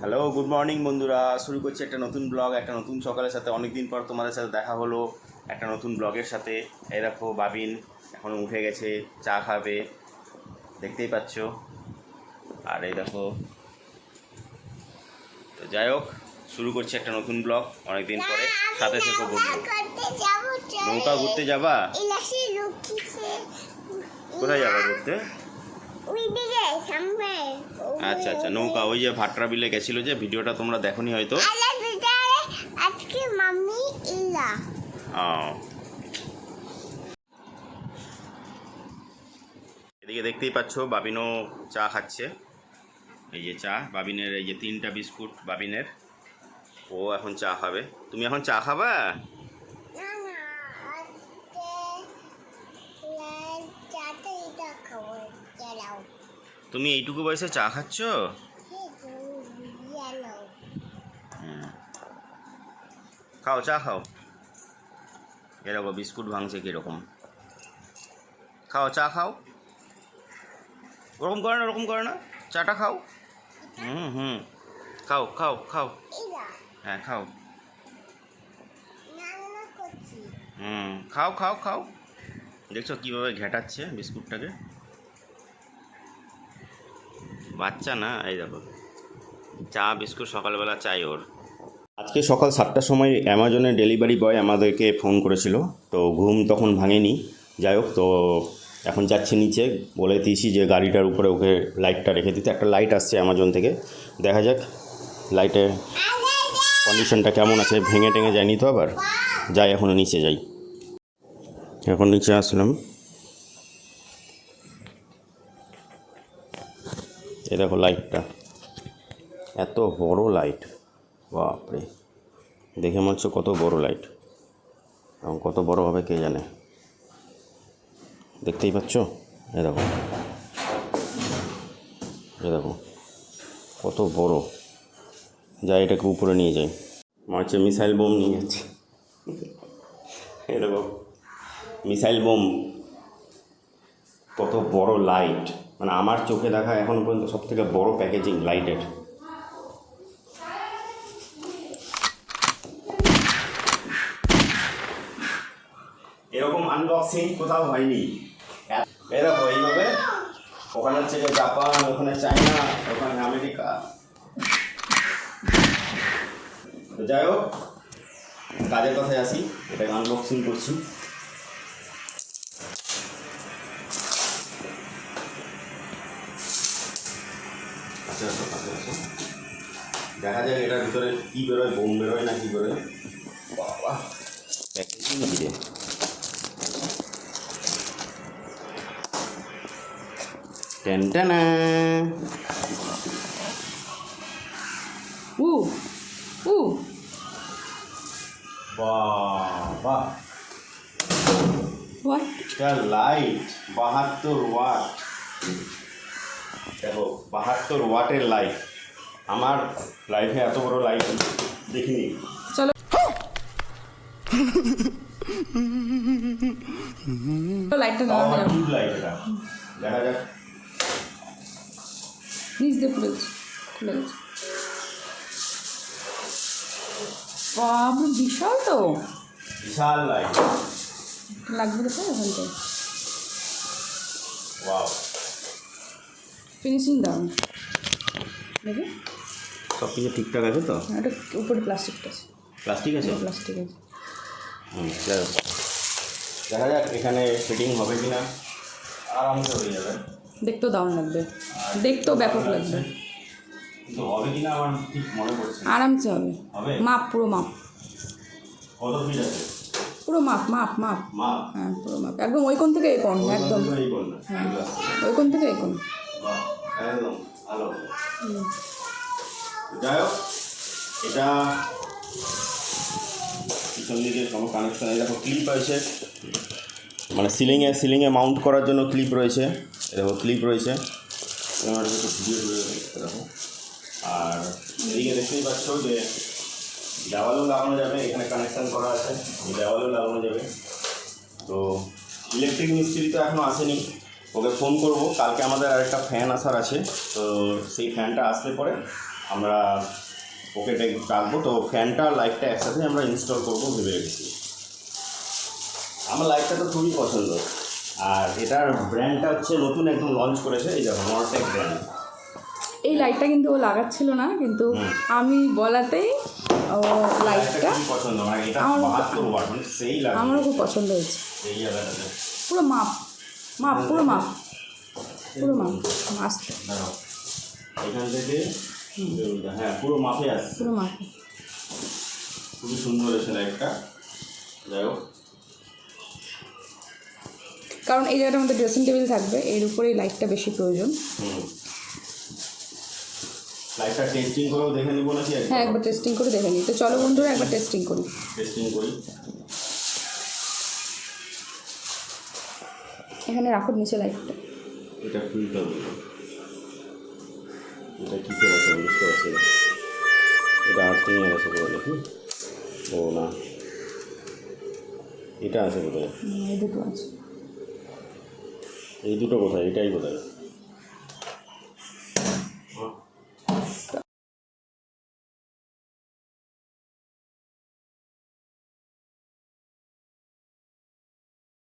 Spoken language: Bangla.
হ্যালো গুড মর্নিং বন্ধুরা। শুরু করছি একটা নতুন ব্লগ একটা নতুন সকালের সাথে। অনেকদিন পর তোমাদের সাথে দেখা হলো একটা নতুন ব্লগের সাথে। এই দেখো বাবিন এখন উঠে গেছে চা খাবে। দেখতেই পাচ্ছ। আর এই দেখো তো যাই হোক শুরু করছি একটা নতুন ব্লগ অনেকদিন পরে। সাথে থেকো বন্ধু নৌকা ঘুরতে যাবা? কোথায় যাবা ঘুরতে? আচ্ছা আচ্ছা নৌকা ওই যে ভাটরা বিলে গেছিল যে ভিডিওটা তোমরা দেখোনি হয়তো। আজকে মাম্মি ইলা। ও। এদিকে দেখতেই পাচ্ছ বাবিনও চা খাচ্ছে। এই যে চা বাবিনের এই যে তিনটা বিস্কুট বাবিনের। ও এখন চা খাবে। তুমি এখন চা খাবা না না আজকে লাল চাটা এটা খাব চালাও তুমি এইটুকু বয়সে চা খাচ্ছ? খাও, চা খাও। এরকম বিস্কুট ভাঙছে কীরকম। খাও, চা খাও। ওরকম করে না, ওরকম করে না। চাটা খাও। হুম হুম। খাও খাও খাও। হ্যাঁ খাও। হুম, খাও খাও খাও। দেখছ কীভাবে ঘেটাচ্ছে বিস্কুটটাকে? বাচ্চা না, এই দেখো। চা, বিস্কুট, সকালবেলা চাই ওর। আজকে সকাল সাতটার সময় অ্যামাজনের ডেলিভারি বয় আমাদেরকে ফোন করেছিল, তো ঘুম তখন ভাঙেনি। যাই হোক, তো এখন যাচ্ছে নিচে, বলে দিয়েছি যে গাড়িটার উপরে ওকে লাইটটা রেখে দিতে। একটা লাইট আসছে অ্যামাজন থেকে। দেখা যাক লাইটের কন্ডিশনটা কেমন আছে, ভেঙে টেঙে যায়নি তো আবার? যাই এখন নিচে যাই। এখন নিচে আসলাম। এ দেখো লাইটটা এত বড় লাইট বাপরে। দেখে মনে হচ্ছে কত বড় লাইট এবং কত বড় হবে কে জানে। দেখতেই পাচ্ছ? এ দেখো। এ দেখো। কত বড়। যাই এটাকে উপরে নিয়ে যাই। মনে হচ্ছে মিসাইল বোম নিয়ে যাচ্ছে। এরকম মিসাইল বোম কত বড় লাইট মানে আমার চোখে দেখা এখন পর্যন্ত সব থেকে বড় প্যাকেজিং লাইটের এরকম আনবক্সিং কোথাও হয়নি। দেখো, এইভাবে ওখানে হচ্ছে যে জাপান, ওখানে চায়না, ওখানে আমেরিকা। যাই হোক, কাজের কথায় আসি, এটাকে আনবক্সিং করছি। দেখা যাক এটার ভিতরে কী বেরোয় বোম বেরোয় না কী বেরোয়। বাবা। প্যাকেজিং দিয়ে টেন টেনা Ooh. Ooh. বাবা। এটা লাইট বাহাত্তর ওয়াট দেখো বাহাত্তর ওয়াটের লাইট আমার লাইফে এত বড় লাইট দেখিনি। চলো। লাইটটা লাইট এটা। দেখা যাক। নিচ দিয়ে খুলে গেছে খুলে গেছে বাবা বিশাল তো। বিশাল লাইট লাগবে তো ওখানটায় ওয়াও ফিনিশিং দাও দেখি। সব কিছু ঠিকঠাক আছে তো? এটা উপরে প্লাস্টিকটা আছে। প্লাস্টিক আছে? প্লাস্টিক আছে। দেখা যাক এখানে ফিটিং হবে কি না আরামসে হয়ে যাবে। দেখতেও দারুণ লাগবে। দেখতেও ব্যাপক লাগবে। কিন্তু হবে কি না আমার ঠিক মনে পড়ছে আরামসে হবে? মাপ পুরো মাপ। কত ফিট আছে? পুরো মাপ মাপ মাপ। হ্যাঁ পুরো মাপ। একদম ওই কোণ থেকে এই কোণ। একদম হ্যাঁ ওই কোণ থেকে এই কোণ। বাহ, একদম ভালো। যাই হোক, এটা পিছন দিকে কোনো ক্লিপ মানে সিলিংয়ে সিলিংয়ে মাউন্ট করার জন্য ক্লিপ রয়েছে। দেখো ক্লিপ রয়েছে। আর এদিকে দেখতেই পাচ্ছ যে দেওয়ালও লাগানো যাবে, এখানে কানেকশান করা আছে দেওয়ালও লাগানো যাবে। তো ইলেকট্রিক মিস্ত্রি তো এখনও আসেনি, ওকে ফোন করব। কালকে আমাদের আরেকটা ফ্যান আসার আছে, তো সেই ফ্যানটা আসলে পরে আমরা পকেটে রাখব তো ফ্যানটা লাইটটা একসাথে আমরা ইনস্টল করব ভেবে রেখেছি। আমার লাইটটা তো খুবই পছন্দ। আর এটার ব্র্যান্ডটা হচ্ছে নতুন একদম লঞ্চ করেছে এই দেখো নরটেক ব্র্যান্ড এই লাইটটা কিন্তু ও লাগাচ্ছিল না কিন্তু আমি বলাতেই ও লাইটটা পছন্দ মানে মানে আমারও খুব পছন্দ হয়েছে। পুরো মাপ মাপ পুরো মাপ পুরো মাপ আসতে এখান থেকে হ্যাঁ পুরো মাপে আসছে পুরো মাপ খুবই সুন্দর হয়েছে লাইটটা। যাই হোক। কারণ এই জায়গাটার মধ্যে ড্রেসিং টেবিল থাকবে এর উপরেই লাইটটা বেশি প্রয়োজন। লাইটটা টেস্টিং করেও দেখে নিবো নাকি হ্যাঁ একবার টেস্টিং করে দেখে নিই। তো চলো বন্ধুরা একবার টেস্টিং করি। টেস্টিং করি। এখানে রাখো নিচে লাইটটা। এটা হবে। এটা কী আছে? বুঝতে পারছি না। এটা আর্থিং এর আছে বলে দেখি ও না। এটা আছে বোধ হয় এই দুটো আছে। এই দুটো কোথায়? এটাই কোথায়